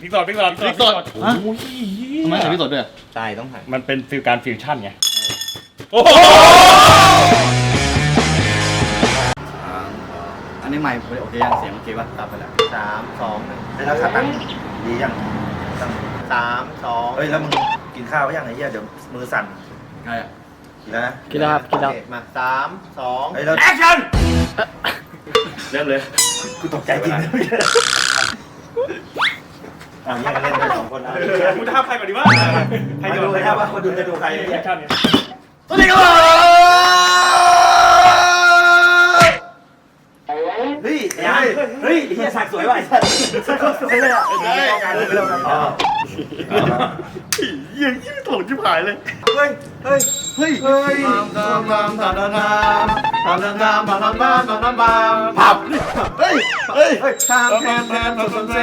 พริกสดพริกสดพริกสดฮะทำไมใส่พริกสดด้วยใช่ต้องหันมันเป็นฟิลการฟิวชั่นไงโอ้โหอันนี้ใหม่โอเคยังเสียงโอเคป่ะตัดไปแล้วสามสองหนึ่งได้แล้วขาตั้งดียังตั้งสามสองเฮ้ยแล้วมึงกินข้าวยังไงเหี้ยเดี๋ยวมือสั่นไงอะ กินแล้วนะกินแล้วครับกินแล้วโอเมาสามสองเฮ้ยแล้วแอคชั่นเริ่มเลยกูตกใจจริงนะอ้าวแยกกันเล่นไปสองคนนะมึงจะทำใครก่อนดีวะใครมาจะดูใครนะครับจะว่าคนดูจะดูใครแอเนี่ยคชั่นเนี่ยสวัสดีครับเฮ้ยยังเฮ้ยเฮียสักสวยว่ะไอ้สักสักสวยเลยอะเฮ้ยอ๋อ เยี่ยยี่ถงชิบหายเลย เฮ้ย เฮ้ย เฮ้ยเฮ้ยตามตามตามตามตามตามตามตามตามตามตามตามตามผับเฮ้ยเฮ้ยเฮ้ยทางแทนแทนสมสมเซ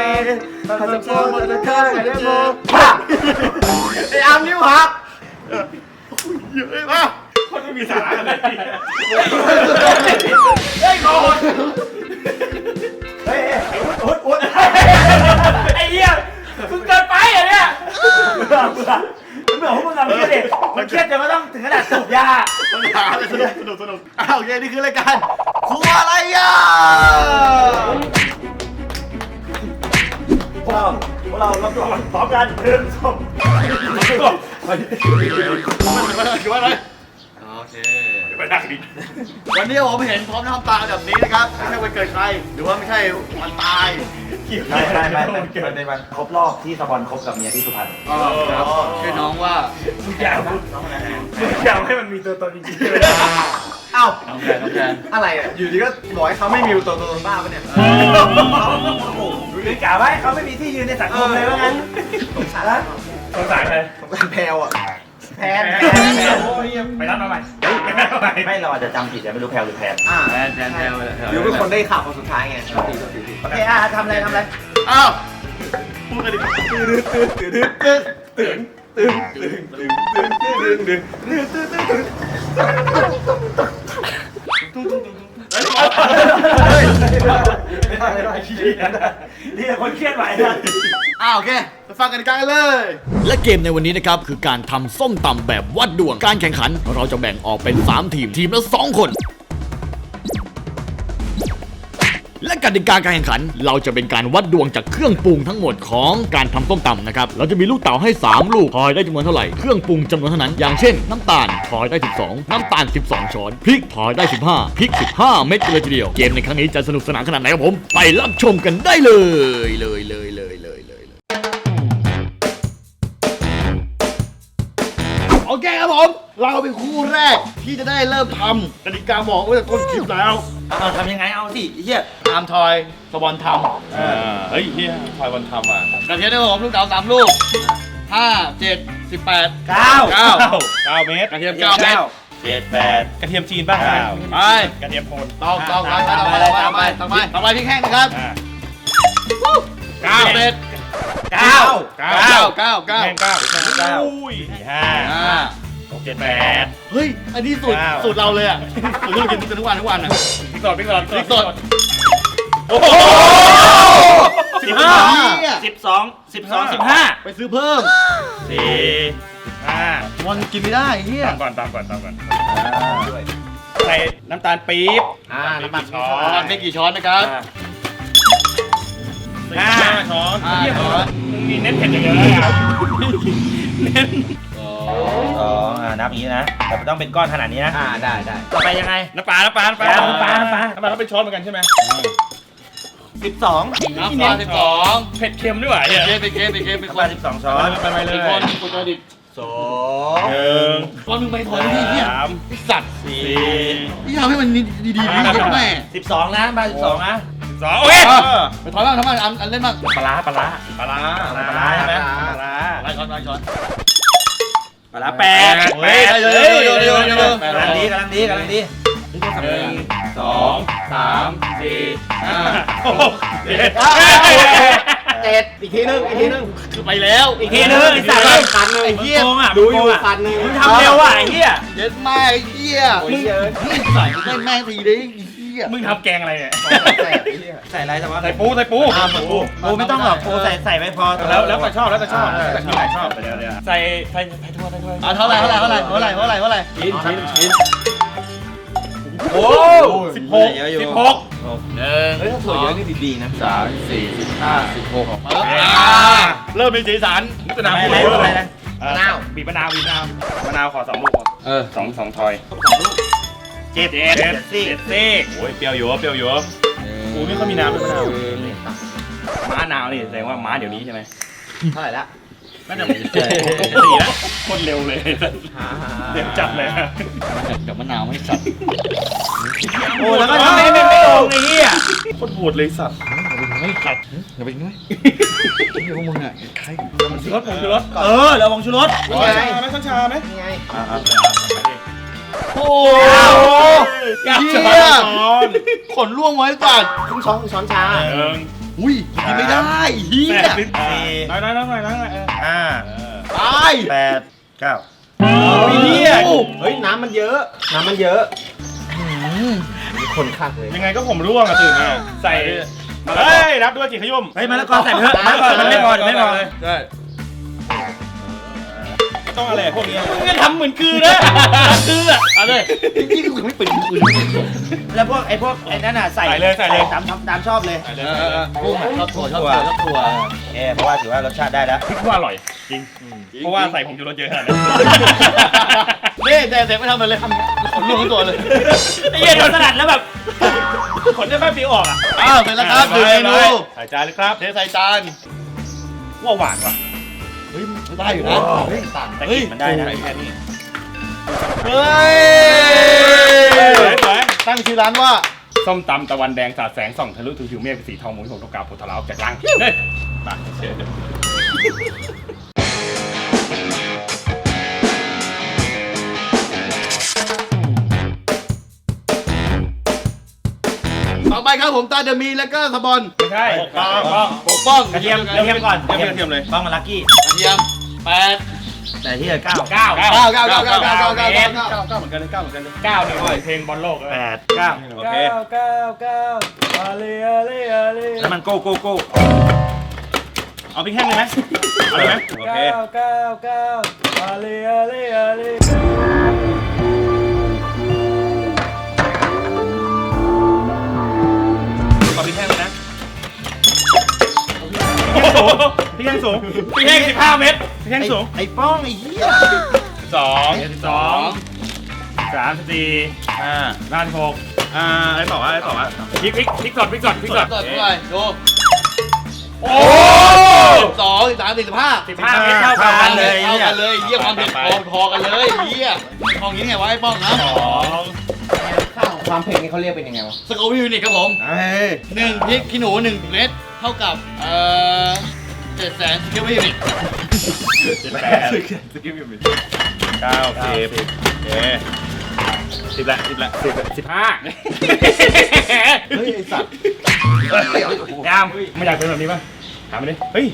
ทางสมสมมันจะฆ่าไงได้โมไอ้อามนิ้วหักเยอะมากคนไม่มีสาระเลยเฮ้ยโกรธเฮ้ยอุดอุดไอ้เหี้ยมึงเกินไปอะเนี่ยเบื่อเบื่อ เบื่อพวกมึงอะมันเครียดดิมันเครียดจนก็ต้องถึงขนาดสูบยา ปัญหาเลยสนุกสนุกสนุกอ้าวโอเคนี่คือรายการครัวอะไรอะพวกเราพวกเรารับรองพร้อมกันหนึ่งสองคิดว่าอะไรโอเค ไปนั่งดิวันนี้ผมเห็นพร้อมหน้าพร้อมตาแบบนี้นะครับไม่ใช่วันเกิดใคร หรือว่าไม่ใช่วันตายไม่ไม่ไม่มันเป็นวันครบรอบที่สปอนคบกับเมียที่สุพรรณอ๋อครับชื่อน้องว่ามึงอยากมึงอยากให้มันมีตัวตนจริงๆเลยเอ้าน้องแทนน้องแทนอะไรอะอยู่ดีก็บอกให้เขาไม่มีตัวตนบ้าปะเนี่ยดูดีกล่าวไว้เขาไม่มีที่ยืนในสังคมเลยว่างั้นสงสารสงสารใครสงสารแพลวอะ แพนไปรับมาใหม่ไปรับมาใหม่ไม่เราอาจจะจำผิดแต่ไม่รู้แพลวหรือแพนอ่าแทนแทนแทนหรือเป็นคนได้ข่าวคนสุดท้ายไงโอเคอะทำอะไรทำอะไรอ้าวพูดกันดิตื่นตื่นตื่นตื่นตื่นตื่นตื่นตื่นตื่นตื่นนี่คนเครียดไหวนะอ้าวโอเคไป ฟังกันกันเลย และเกมในวันนี้นะครับ คือการทำส้มตำแบบวัดดวง การแข่งขัน เราจะแบ่งออกเป็น 3 ทีมทีมละ 2 คน และกติกาการแข่งขัน เราจะเป็นการวัดดวงจากเครื่องปรุงทั้งหมดของการทำส้มตำนะครับ เราจะมีลูกเต๋าให้ 3 ลูกทอยได้จำนวนเท่าไหร่ เครื่องปรุงจำนวนเท่านั้น อย่างเช่น น้ำตาลทอยได้ 12 น้ำตาล 12 ช้อน พริกทอยได้ 15 พริก 15 เม็ดกันเลยทีเดียว เกมในครั้งนี้จะสนุกสนานขนาดไหนครับผม ไปรับชมกันได้เลยเลยเลย โอเคครับผม เราเป็นคู่แรกที่จะได้เริ่มทำกติกาบอกไว้แต่ต้นคลิปแล้ว เอาทำยังไงเอาสิเฮียตามทอยสบอลทำเฮ้ยเฮียคอยวันทำอะกระเทียมได้ผมลูกเต๋าสามลูกห้าเจ็ดสิบแปดเก้าเก้าเก้าเมตรกระเทียมเก้าเม็ดเจ็ดแปดกระเทียมจีนป่ะไปกระเทียมโพนตองตองไปต่อไปต่อไปต่อไปต่อไปพริกแห้งนะครับอ่าเก้าเม็ดเก้าเก้าเก้าเก้าเก้าแม่ง เก้าเก้าอุ้ยสี่ห้าอ่าหกเจ็ดแปด เฮ้ย อันนี้สูตรเก้าสูตรเราเลยอะ สูตรที่เรากินกันทุกวันทุกวันอะ พริกสดพริกสดพริกสด โอ้โหสิบห้าสิบสองสิบสองสิบห้าไปซื้อเพิ่ม สี่ห้าวันกินไม่ได้เฮียตามก่อนตามก่อนตามก่อนใส่น้ำตาลปี๊บอ่าน้ำมันช้อช้อนนไม่กี่ช้อนนะครับ ห้าช้อนห้าเฮียช้อนมึงมีเน้นเผ็ดอย่างเดียวเลยอะ เน้นสองอ่านับอย่างนี้นะ แต่มันต้องเป็นก้อนขนาดนี้นะ อ่าได้ได้ต่อไปยังไง น้ำปลา น้ำปลา น้ำปลา น้ำปลา น้ำปลาน้ำปลาเขาเป็นช้อนเหมือนกันใช่ไหมสิบสองน้ำปลาสิบสองเผ็ดเค็มด้วยวะเนี่ยเกมไปเกมไปเกมไปน้ำคปลานสิบสองช้อนไปไปเลเป็นยคนคนจดิบสองหนึ่งคนมึงไปถอยนี่เฮียสามไอ้สัตว์สี่นี่ทำให้มันดีดีดีดีเย็นแม่สิบสองนะปลาสิบสองนะ สองโอเคไปถอยบ้างทำบ้างอันอันเล่นบ้างปลาร้าปลาร้าปลาร้าปลาร้าใช่ไหมปลาร้าไล่ช้อนไล่ช้อนปลาร้าแปดแปดเฮ้ยเดี๋ยวเดี๋ยวเดี๋ยวเดี๋ยวกำลังดีกำลังดีกำลังดีหนึ่งสองสามสี่ห้าหกเจ็ดเก้าเฮ้ยเอเจ็ดอีกทีนึงอีกทีนึงคือไปแล้วอีกทีนึงไอ้สัตว์พันหนึ่งไอ้เหี้ยโกงอะดูอยู่โกงะพันหนึ่งมึงทำเร็วอะไอ้เหี้ยเย็ดแม่ไอ้เหี้ยโอ้ยเยอะมึงใส่ให้แม่งทีดิไอ้เหี้ยมึงทำแกงอะไรเนี่ยใส่อะไรแต่ว่าใส่ปูใส่ปูอ่าปู ปูไม่ต้องหรอกปูใส่ใส่ไปพอแล้วแล้วแต่ชอบแล้วแต่ชอบอ่าแต่ที่ไหนชอบใส่ใส่ใส่ทั่วใส่ทั่วอะเท่าไหร่เท่าไหร่เท่าไหร่เท่าไหร่เท่าไหร่เท่าไหร่ชิ้นชิ้นชิ้นโอ้สิบหกสิบหกหนึ่งเฮ้ยถ้าถั่วเยอะนี่ดีๆนะสามสี่สิบห้าสิบหกมาแล้วอ่าเริ่มมีสีสันสนามอะไรอะไรนะมะนาวบีบมะนาวบีบมะนาวมะนาวขอสองลูกก่อนเออสองสองทอย เจ็ดเจ็ดเจ็ดซี่เจ็ดซี่โอ้ยเปรี้ยวอยู่เปรี้ยวอยู่กูไม่ค่อยมีน้ำด้วยมะนาวม้านาวนี่แสดงว่าม้าเดี๋ยวนี้ใช่ไหมเท่าไหร่ละน่าจะสี่แล้วคนเร็วเลยหาหาเร็วจัดเลยกับมะนาวไม่สัตว์โอ้แล้วก็ทำให้ไม่ไม่ลงไอ้เหี้ยโคตรโหดเลยสัตว์ไม่ขัดอย่าไปง่ายเดี๋ยวพวกมึงอะใครชูรสผมชูรสเออระวังชูรสช้อนชาไหมช้อนชาไหมนี่ไงอ่า โอ้เก้าเหี้ยนช้อนขนล่วงไว้สัตว์ครึ่งช้อนครึ่งช้อนชาหนึ่งอุ้ยกินไม่ได้เฮียแปดสิบสี่น้อยน้อยน้อยน้อยน้อยห้าตายแปดเก้าเฮียเฮ้ยน้ำมันเยอะ น้ำมันเยอะมีคนคักเลยยังไงก็ผมร่วงอะตื่นมาใส่เฮ้ยรับด้วยกี่ขยุ่มเฮ้ยมะละกอใส่เถอะมะละกอมันไม่พอไม่พอ ใช่ต้องอะไรพวกนี้มึงจะทำเหมือนคือนะคืออะเอาเลยนี่กูยังไม่เป็นปืนแล้วพวกไอ้พวกไอ้นั่นน่ะใส่ใส่เลยใส่เลย ตามตามชอบเลยเออเออเออกุ้งอะชอบถั่วชอบถั่วชอบถั่วเออเพราะว่าถือว่ารสชาติได้แล้วพริกว่าอร่อยจริงเพราะว่าใส่ผงชูรสเยอะขนาดนี้นี่แต่แต่ไม่ทำอะไรเลยทำขนล่วงทั้งตัวเลยไอ้เหี้ยโดนสลัดแล้วแบบขนจะไม่ปีออกอะอ้าวเสร็จแล้วครับหนึ่งเมนูใส่จานเลยครับเทใส่จานว่าหวานว่ะ เฮ้ยได้อยู่นะเฮ้ยต่างแต่กลิ่นมันได้นะแค่นี้เฮ้ยสวยสวยตั้งชื่อร้านว่าส้มตำตะวันแดงสาดแสงส่องทะลุถึงผิวเมฆเป็นสีทองหมุนของตกกาโพธาราวจากลังเฮ้ยมาเชิญ ต่อไปครับผมตาเดอะมีแล้วก็สปอนไม่ใช่ปอกปอกปกป้องกระเทียมกระเทียมก่อนกระเทียมกระเทียมเลยบ้องมาลักกี้กระเทียมแปดแต่ที่เหลือเก้าเก้าเก้าเก้าเก้าเก้าเก้าเก้าเก้าเก้าเก้าเก้าเหมือนกันเลยเก้าเหมือนกันเลยเก้านี่เพลงบอลโลกเลยแปดเก้าโอเคเก้าเก้าอะไรอะไรอะไรแล้วมันโก้โก้โก้เอาพริกแห้งเลยไหมเอาเลยไหมโอเคเก้าเก้าเก้าอะไรอะไรอะไพริกแห้งสูงพริกแห้งสิบห้าเมตรพริกแห้งสูงไอ้ป้องไอ้เหี้ยสองสองสามสี่ห้าห้าสิบหกอ่าอะไรต่อวะอะไรต่อวะพริกพริกพริกสดพริกสดพริกสดสดเท่าไหร่ดูโอ้สิบสองสิบสามสิบห้าสิบห้าเมตรเท่ากันเลยเท่ากันเลยเยี่ยความเผ็ดพอพอกันเลยเยี่ยมองอย่างนี้ไงวะไอ้ป้องนะสองความเผ็ดนี่เขาเรียกเป็นยังไงวะสโควิลนี่ครับผมเอ้ยหนึ่งพริกขี้หนูหนึ่งเม็ด เท่ากับเอ่อเจ็ดแสนสโควิลนี่สิบแปดเก้าสิบโอเคสิบละสิบละสิบสิบห้าเฮ้ยไอ้สัตว์ยามไม่อยากเป็นแบบนี้ป่ะถามมาดิเฮ้ย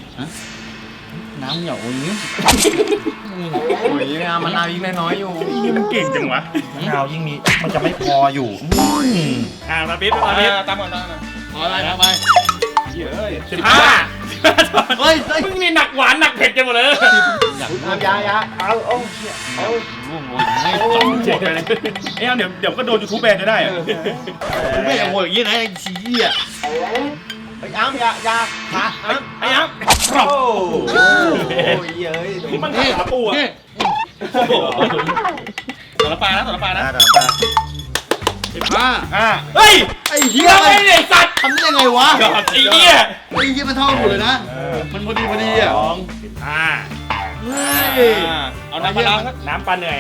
น้ำเหนียวอย่างนี้โอ้ยงามมะนาวยิ่งน้อยๆอยู่นี่มันเก่งจังวะมะนาวยิ่งมีมันจะไม่พออยู่อ่ามาปิ๊บมาปิ๊บตามก่อนตามก่อนขออะไรทำไม สิบห้าเฮ้ยเฮ้ยมึงนี่หนักหวานหนักเผ็ดกันหมดเลยน้ำยายาเอาเอาร่วงโรยไม่เจ็บเลยเอ้ยเดี๋ยวเดี๋ยวก็โดนยูทูบแบนจะได้อะกูไม่อยากโวยอย่างนี้นะไอ้ชี้อะไอ้อ้ามยายาขาไอ้ไอ้ยักษ์ครอบโอ้โหเย้ยนี่มันขาปูอะนี่ต่อละปลานะต่อละปลานะอ่าต่อไป สิบห้าอ่าเฮ้ยไอ้เหี้ยเฮ้ยไอ้สัตว์ทำได้ยังไงวะไอ้เหี้ยไอ้เหี้ยมันเท่ากันหมดเลยนะ มันพอดีพอดีอะสองสิบห้าเฮ้ยเอาน้ำปลาร้าสักน้ำปลาเหนื่อย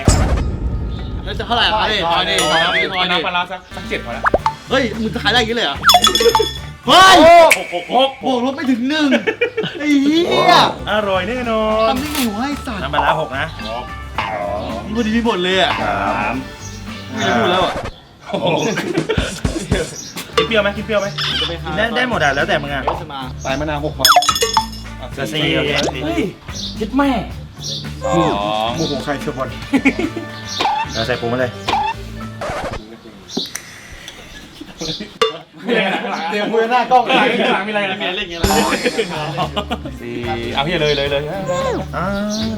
แล้วจะเท่าไหร่พอดิพอดิพอดิพอเอาดิน้ำปลาร้าสักสักเจ็ดพอละเฮ้ยมึงจะขายได้อย่างนี้เลยเหรอเฮ้ยหกหกหกบวกลบไม่ถึงหนึ่งไอ้เหี้ยอร่อยแน่นอนทำได้ไงวะไอ้สัตว์น้ำปลาร้าหกนะหกมันพอดีหมดเลยอะสามไม่จะพูดแล้วอะโอ้โห กินเปรี้ยวไหมกินเปรี้ยวไหมจะไปหาได้ได้หมดอะแล้วแต่มึงอะเดี๋ยวจะมาสายมะนาวหกพอเสือสี่โอเคเฮ้ยคิดแม่สองหมูของใครเชื่อบอลเราใส่ปูมาเลยเตรียมมือหน้ากล้องหลังหลังมีอะไรมีอะไรเล่นอย่างเงี้ยสี่เอาพี่เลยเลยเลยอ่า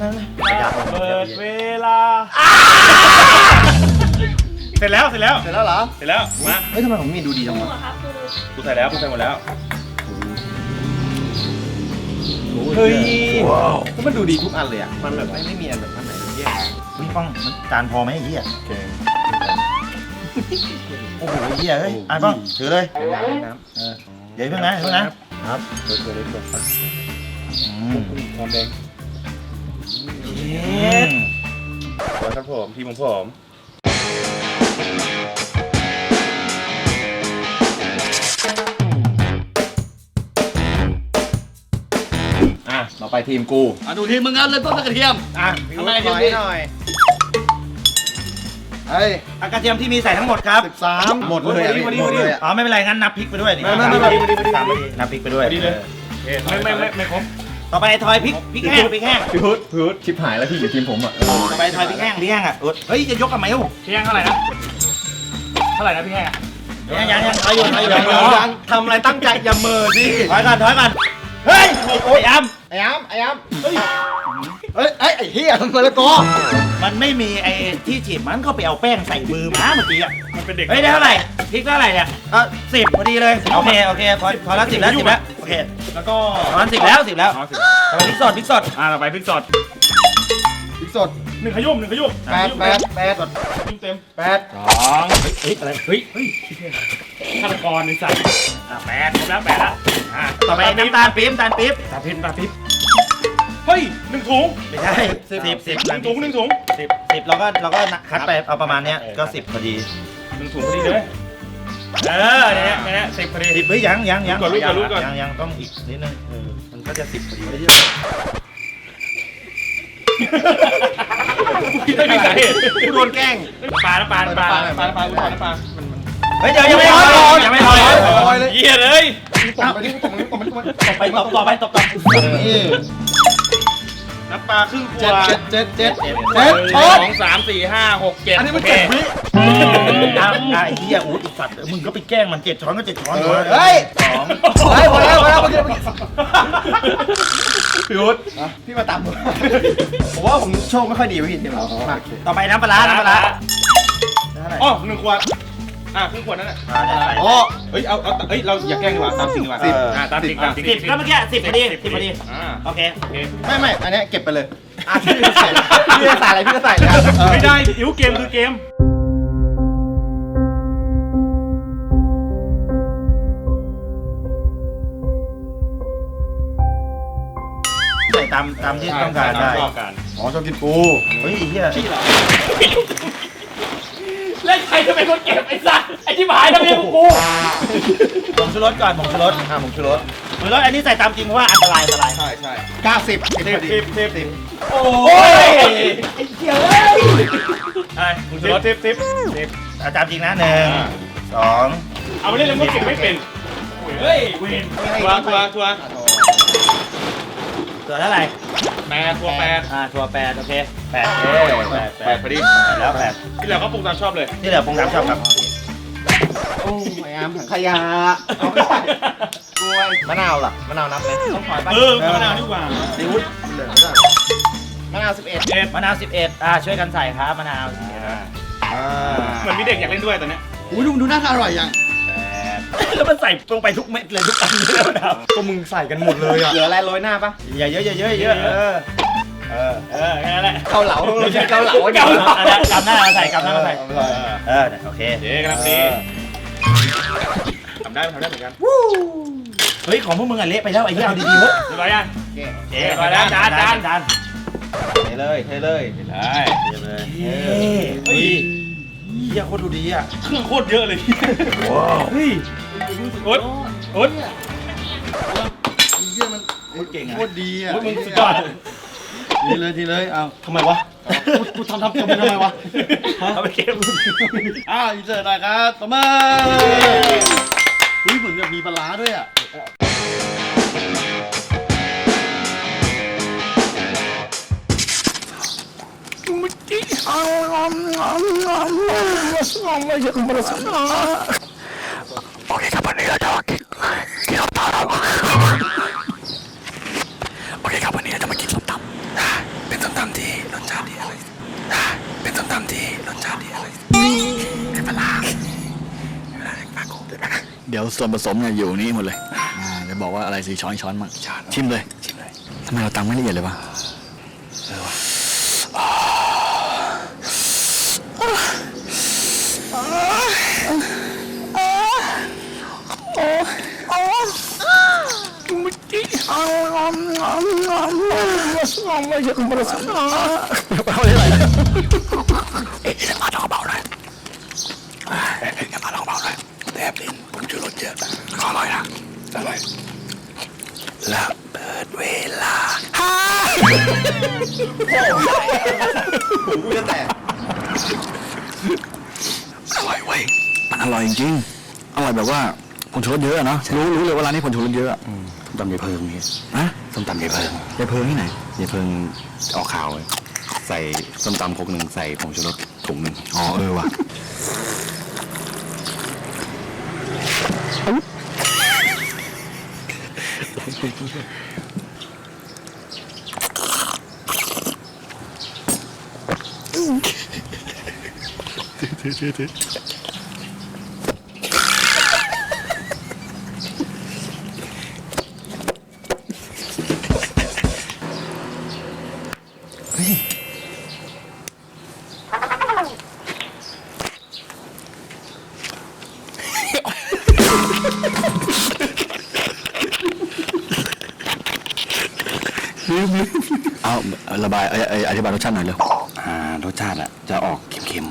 นั่นเลยอยากเปิดเวลา เสร็จแล้วเสร็จแล้ว เสร็จแล้วเหรอ เสร็จแล้ว มาเฮ้ยทำไมผมมีดูดีจังวะกูใส่แล้วกูใส่หมดแล้ว เฮ้ยว้าวมันดูดีทุกอันเลยอะ มันแบบไม่ไม่มีอันแบบอันไหนแย่พี่ป้องมันจานพอไหมไอ้เหี้ยโอ้โหไอ้เหี้ยเฮ้ยอะป้องถือเลยน้ำเออเดี๋ยวเพิ่งนะเพิ่งนะครับเปิดเปิดเลยเปิดอืมความแดงเย็ดสวยครับผมทีมของผม อะเราไปทีมกู อะดูทีมึงเอาเลยต้นกระเทียม อะทำไมทีมนี้ หน่อยเฮ้ยอากระเทียมที่มีใส่ทั้งหมดครับ13หมดเลยพอดีพอดีอ๋อไม่เป็นไรงั้นนับพริกไปด้วยนี่ไม่ไม่ไม่ไม่ไม่สามพอดีนับพริกไปด้วยพอดีเลยไม่ไม่ไม่ไม่ครบ ต่อไปทอยพริกพริกแห้งพริกแห้งพี่พุทธพี่พุทธชิบหายแล้วพี่อยู่ทีมผมอะต่อไปทอยพริกแห้งพริกแห้งอะเออเฮ้ยจะยกกับไหมลูกพี่แห้งเท่าไหร่นะ เท่าไหร่นะพี่แห้งยังยังยังทอยอยู่ทอยอยู่ยังยังยังทำอะไรตั้งใจอย่าเมอสิถอยก่อนถอยก่อน เฮ้ยโอ้ยอ้ำไอ้ย้ำไอ้ย้ำเฮ้ยเอ้ยไอ้ไอ้เฮียทำไมละกอมันไม่มีไอ้ที่ฉีดมันก็ไปเอาแป้งใส่มือมาเมื่อกี้อะมันเป็นเด็ก เฮ้ยได้เท่าไหร่พริกเท่าไหร่เนี่ยเออสิบพอดีเลยโอเคโอเคพอพอแล้วสิบแล้วสิบแล้วโอเคแล้วก็ประมาณสิบแล้วสิบแล้วอ๋อสิบต่อไปพริกสดพริกสดอ่าต่อไปพริกสดพริกสดหนึ่งขยุ่มหนึ่งขยุ่มแปดแปดแปดขยุ่มเต็มแปดสองเฮ้ยอะไรเฮ้ยเฮ้ย ฆาตกรในสัตว์อะแปดครบแล้วแปดแล้วต่อไปน้ำตาลปี๊บน้ำตาลปี๊บตาพิมพ์ตาพิมเฮ้ยหนึ่งถุงไม่ใช่สิบสิบหนึ่งถุงหนึ่งถุงสิบสิบเราก็เราก็คัดไปเอาประมาณเนี้ยก็สิบพอดีหนึ่งถุงพอดีเลยเออเนี่ยเนี่ยสิบพอดีสิบเฮ้ยยังยังยังก่อนลูกก่อนลูกก่อนยังยังต้องอีกนิดนึงเออมันก็จะสิบพอดีไม่ใช่ไม่มีสเโดนแกล้งปลาปลาปลาปลาปลาปลาปลามัน เฮ้ยเดี๋ยวยังไม่ทอยยังไม่ทอยทอยเลยเยี่ยเลยตบไปดิตบไปดิตบไปดิตบไปดิต่อไปต่อต่อไปต่อต่อนี่น้ำปลาครึ่งขวเจ็ดดเจ็ดเจ็ดเจ็ดหเจ็ดนึ่งช้สออนงสามสี่ห้าหกเจ็ดอันนี้มันโคเจ็ดวิอะอะไอ้เหี้ยอู้อีสัตว์มึงก็ไปแกล้งมันเจ็ดช้อนก็เจ็ดช้อนเออเฮ้ยสองเฮ้ยพอแล้วพอแล้วเมื่อกี้เมื่อกี้พี่วุฒิอะพี่มาตามผมผมว่าผมโชคไม่ค่อยดีพี่ทีมเรามากต่อไปน้ำปลาร้าน้ำปลาร้าได้เท่าไหร่อ๋อหนึ่งขวด อะครึ่งขวดนั่นแหละอ่าได้ใส่อ๋อ เฮ้ยเอาเอาเฮ้ยเราอย่าแกล้งดีกว่าตามจริงดีกว่าสิบ อ่าตามจริงตามจริงสิบก็เมื่อกี้สิบพอดีสิบพอดีอ่าโอเค โอเคไม่ไม่อันเนี้ยเก็บไปเลยอะพี่จะใส่พี่จะใส่อะไรพี่จะใส่เลยอะเออไม่ได้อิ๋วเกมคือเกมใส่ตามตามที่ต้องการได้ชอบกันอ๋อชอบกินปูเฮ้ยไอ้เหี้ยเล่นใครจะเป็นคนเก็บไอ้สัสไอ้ที่หายทำไมกูผงชูรสก่อนผงชูรสอะผมชูรสผงชูรสอันนี้ใส่ตามจริงเพราะว่าอันตรายอันตรายใช่ใช่เก้าสิบสิบสิบพอดีสิบสิบสิบโอ้ยไอ้เหี้ยเอ้ยไอ้คุณรถสิบสิบสิบเอาตามจริงนะหนึ่งสองเอาไปเล่นแล้วมึงเก็บไม่เป็นเฮ้ยเวนทัวร์ทัวร์ทัวร์ตัวเท่าไหร่ แปดทัวร์แปดอ่าตัวแปดโอเคแปดเอ้ยแปดแปดพอดีแล้วแปดที่เหลือก็ปรุงตามชอบเลย ที่เหลือปรุงตามชอบครับโอ้ยอามถังขยะเอาไม่ได้กล้วยมะนาวล่ะมะนาวนับไหมต้องถอยไปเออมะนาวดีกว่าซีวุ้ดเหลือไม่ได้มะนาวสิบเอ็ดเอ็ดมะนาว11อ่าช่วยกันใส่ครับมะนาว11นะเหมือนมีเด็กอยากเล่นด้วยตอนเนี้ยอุ้ยดูดูน่าทานอร่อยยัง แล้วมันใส่ลงไปทุกเม็ดเลยทุกอันเลยมะนาวก็มึงใส่กันหมดเลยอะเหลืออะไรโรยหน้าปะอย่าเยอะอย่าเยอะอย่าเยอะเออเออเออแค่นั้นแหละเกาเหลาเราใช้เกาเหลาเกาเหลาอันนั้นกำหน้ามาใส่กำหน้ามาใส่เออเออโอเคเจ๊กำลังดีทำได้ทำได้เหมือนกันเฮ้ยของพวกมึงอะเละไปแล้วไอ้เหี้ยเอาดีๆเถอะเรียบร้อยยังโอเคเจ๊ไปแล้วจานจานจานเทเลยเทเลยได้เฮ้ยเฮ้ย เหี้ยโคตรดูดีอะเครื่องโคตรเยอะเลยว้าวเฮ้ยโอ๊ตโอ๊ตเยี่ยมันโคตรเก่งอะโคตรดีอะโอ๊ตมึงสุดยอดทีเลยทีเลยเอาทำไมวะกูกูทำทำตัวมึงทำไมวะเอาไปเก็บอ้าวอินเสิร์ตหน่อยครับต่อมาเฮ้ยเหมือนแบบมีปลาร้าด้วยอะ โอเคครับวันนี้เราจะมากินกินส้มตำครับโอเคครับวันนี้เราจะมากินส้มตำเป็นส้มตำที่รสชาติดีอะไรเป็นส้มตำที่รสชาติดีอะไรเป็นปลาเดี๋ยวส่วนผสมเนี่ยอยู่นี่หมดเลยจะบอกว่าอะไรสีช้อนช้อนมั่งชิมเลยชิมเลยทำไมเราตำไม่ละเอียดเลยวะ เอ๊ะจะมาลองเบาหน่อยเอ๊ะจะมาลองเบาหน่อยแทบลิ้นผมจะรสเยอะก็อร่อยนะอร่อยแล้วเปิดเวลาหูกูจะแตกอร่อยเว้ยมันอร่อยจริงๆอร่อยแบบว่าผงชูรสเยอะอะเนาะรู้รู้เลยว่าร้านนี้ผงชูรสเยอะอะส้มตำยายเพิงนี่นะ ส้มตำยายเพิงยายเพิงที่ไหนยายเพิงออกข่าวเลยใส่ส้มตำครกหนึ่งใส่ผงชูรสถุงหนึ่งอ๋อเออว่ะเอาระบายเอ้ยเอ้ยอธิบายรสชาติหน่อยเร็วอ่ารสชาติอะจะออกเค็ม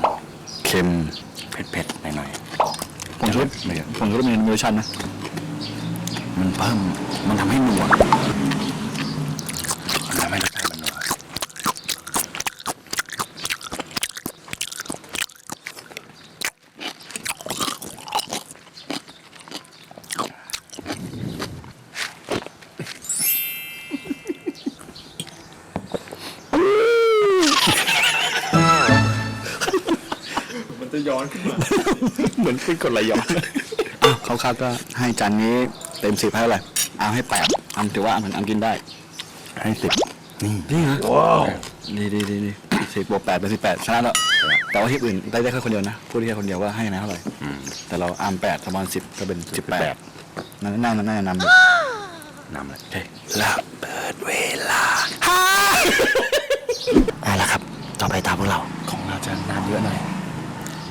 เค็มๆ เผ็ดๆหน่อยผงชูรสผงชูรสมีมีรสชาตินะ ๆมันเพิ่ม มันทำให้นัว เหมือนเป็นกดไหลย้อนอ้าวเขาคาดก็ให้จานนี้เต็มสิบให้เท่าไหร่เอาให้แปดอำถือว่าเหมือนอำกินได้ ให้สิบนี่จริงเหรอว้าวดีดีดีดีสิบบวกแปดเป็นสิบแปดชนะแล้วแต่ว่าที่อื่นได้ได้แค่คนเดียวนะพูดได้แค่คนเดียวว่าให้นะเท่าไหร่อืมแต่เราอามแปดประมาณสิบก็เป็นสิบแปดนั่นนั่นนั่นนำอยู่นำเลยโอเคแล้วเปิดเวลาเอาละครับ ต่อไปตามพวกเราของเราจะน้ำเยอะหน่อย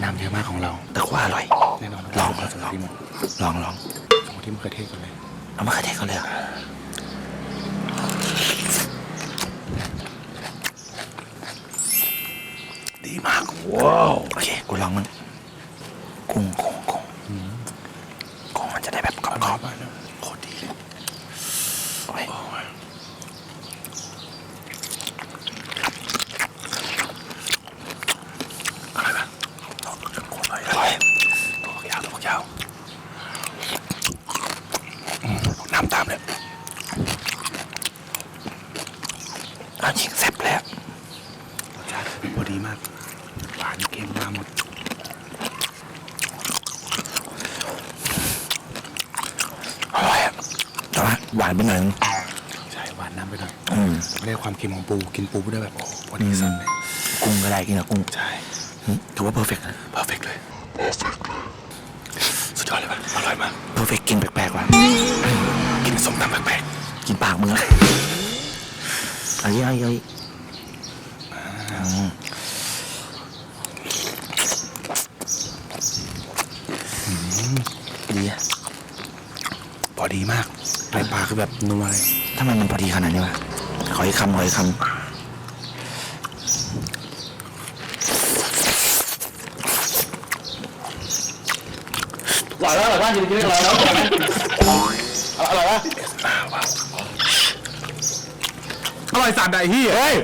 น้ำเยอะมากของเรา แต่ว่าอร่อย แน่นอนลองเราจะที่มันลองลองของที่มะเขือเทศก่อนเลยเอามะเขือเทศเขาเลยเหรอดีมากว้าวโอเคกูลองมันกุ้งกุ้งกุ้งกุ้งมันจะได้แบบกรอบๆโคตรดีเลยโอ้ยอร่อยปะโคตรอร่อยอร่อยตัวยาวตัวยาวอืมน้ำตามเลยเอาจริงแซ่บแล้ว รสชาติพอดีมาก หวานเค็มมาหมด อร่อยอะแต่ว่าหวานไปหน่อยนึงใช่หวานน้ำไปหน่อยอืมไม่ได้ความเค็มของปูกินปูได้แบบโอ้โหพอดีสันเลยกุ้งก็ได้กินกับกุ้งใช่อืมถือว่าเพอร์เฟกต์นะเพอร์เฟกเลยสุดยอดเลยป่ะอร่อยมากเพอร์เฟกต์กินแปลกๆว่ะกินส้มตำแปลกกินปากมึงอะเอ้ยเอ้ยเอ้ยอืม ดีอะ ๆพ อดีมากในปลาคือแบบนัวเลยทำไมมันพอดีขนาดนี้วะขออีกคำขออีกคำหล่อแล้วหล่อมากจริงๆหล่อแล้วหล่อไหมอร่อยปะอร่อยสามใดที่เฮ้ย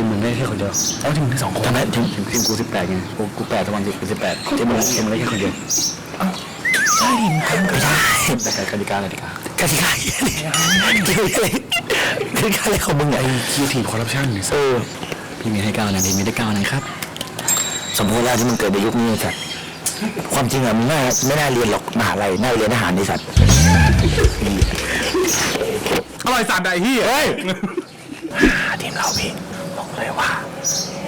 ทีมมึงได้แค่คนเดียวเอ้าทีมมึงได้สองคนทำไมทีมทีมทีมกูสิบแปดไงกูกูแปดตะวันสิบกูสิบแปดทีมมึงทีมมึงได้แค่คนเดียวใช่ไม่ได้แต่กติกาอะไรกติกากติกาคือกติกาอะไรของมึงไอ้คีทีคอร์รัปชันเออพี่มีให้เก้านะพี่มีได้เก้านะครับ สมมติว่าที่มึงเกิดในยุคนี้ไอ้สัตว์ความจริงอะมึงน่าไม่น่าเรียนหรอกมหาลัยน่าเรียนทหารไอ้สัตว์อร่อยสัตว์ใดที่เฮ้ยทีมเราพี่บอก เลยว่า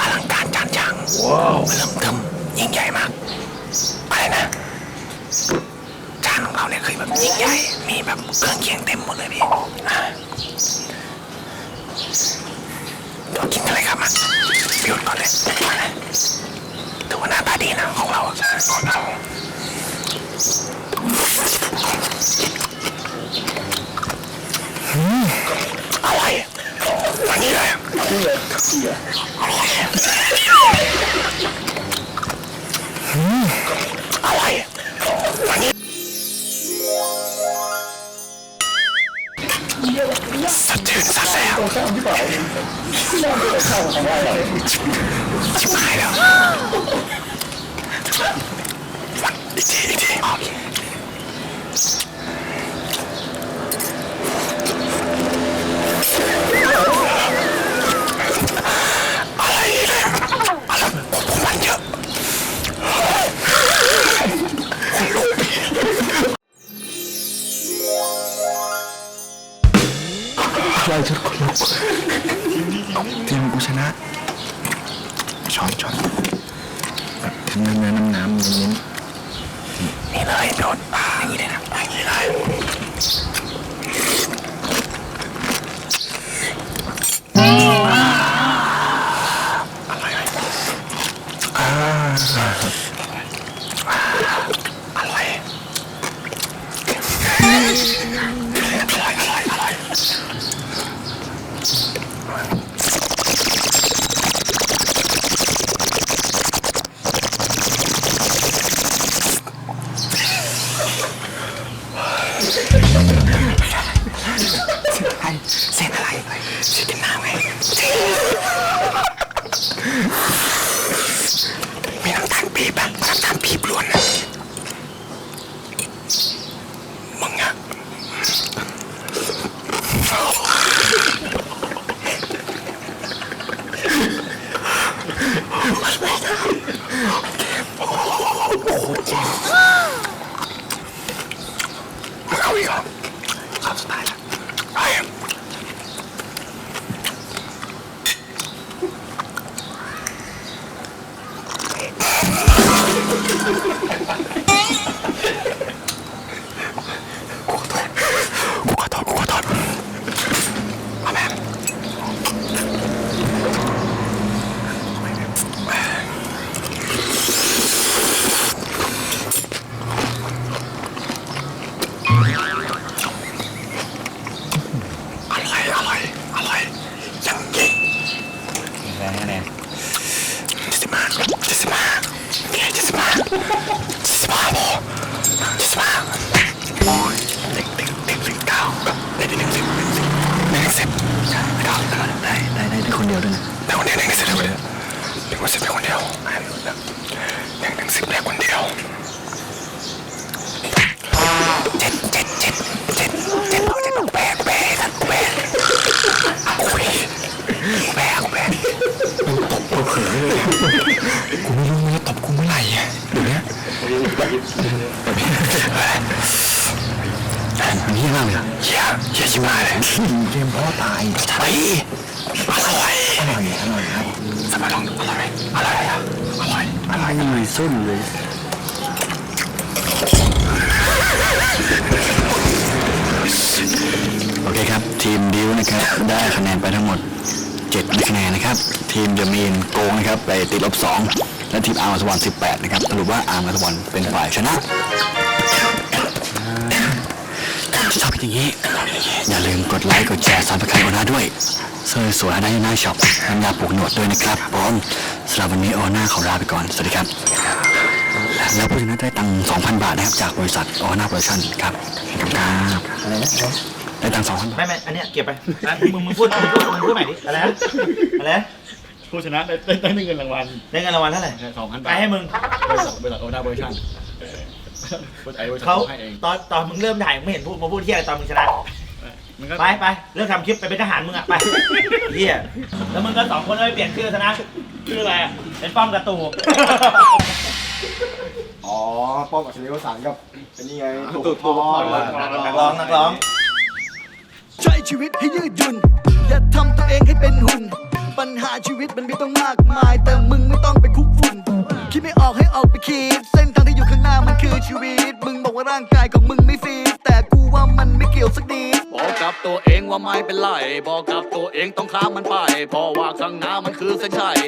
อลังการจานช่างว้าวเริ่มเทิมยิ่งใหญ่มากอะไรนะจานของเราเนี่ยคือแบบยิ่งใหญ่มีแบบเครื่องเคียงเต็มหมดเลยพี่อะเดี๋ยวกินกันเลยครับมาพิวก่อนเลยมาเลยถือว่าหน้าตาดีนะของเราอะของเราอืมอร่อยอันนี้เลย อ จะกคนลุกทีมกูชนะช้อนช้อนแบบทั้งน้ำเนื้อน้ำน้ำเน้นๆนี่เลยโดนปลาอย่างนี้เลยนะ อะไรเส้นน้ำไงมีน้ำตาลปี๊บอะน้ำตาลปี๊บล้วนนะ เฮี้ยมากเลยอะเฮี้ยเฮี้ยชิบหายเลยเกมพ่อตายไปอร่อยอร่อยอร่อยครับสบายลองอร่อยอร่อยอะอร่อยอร่อยอร่อยส้นเลยโอเคครับ ทีมดิวนะครับ ได้คะแนนไปทั้งหมด7คะแนนนะครับ ทีมจะมีนโกงนะครับ ไปติดลบ2 และทีมอาร์มอัศวร18นะครับสรุปว่าอาร์มอัศวรเป็นฝ่ายชนะชอบเป็นอย่างนี้ อย่าลืมกดไลค์กดแชร์ซับสไครต์โอนาด้วยเสื้อสวยๆได้หน้าช็อปน้ำยาปลูกหนวดด้วยนะครับผมสำหรับวันนี้โอนาขอลาไปก่อน สวัสดีครับ แล้วผู้ชนะได้ตังค์2,000 บาทนะครับจากบริษัทโอนาโปรดักชั่นครับขอบคุณครับอะไรนะได้ตังค์2,000บาท ไม่ไม่อันเนี้ยเก็บไปอะมึงมึงพูดมึงพูดมึงพูดใหม่ดิ อะไรนะอะไรนะ ผู้ชนะได้ได้ได้เงินรางวัลได้เงินรางวัลเท่าไหร่สองพันไปบาทให้มึงบริษัทบริษัทโอนาโปรดักชั่นบริษัทบริษัทเขาให้เองตอนตอนมึงเริ่มถ่ายมึงไม่เห็นพูดมาพูดที่อะไรตอนมึงชนะ มันก็ไปไปเริ่มทำคลิปไปเป็นทหารมึงอะไปเฮียแล้วมึงก็สองคนก็ไปเปลี่ยนชื่อซะนะชื่ออะไรอะเป็นป้อมกระตูอ๋อ ป้อมกับชลิวสารกับเป็นนี่ไงตูดทอนักร้องนักร้อง ใช้ชีวิตให้ยืดหยุ่น อย่าทำตัวเองให้เป็นหุ่น ปัญหาชีวิตมันมีต้องมากมาย แต่มึงไม่ต้องไปคุกฝุ่น คิดไม่ออกให้ออกไปคิด เส้นทางที่อยู่ข้างหน้ามันคือชีวิต มึงบอกว่าร่างกายของมึงไม่ฟีดแต่กูว่ามันไม่เกี่ยวสักนิดบอกกับตัวเองว่าไม่เป็นไร บอกกับตัวเองต้องข้ามมันไป เพราะว่าข้างหน้ามันคือเส้นชัย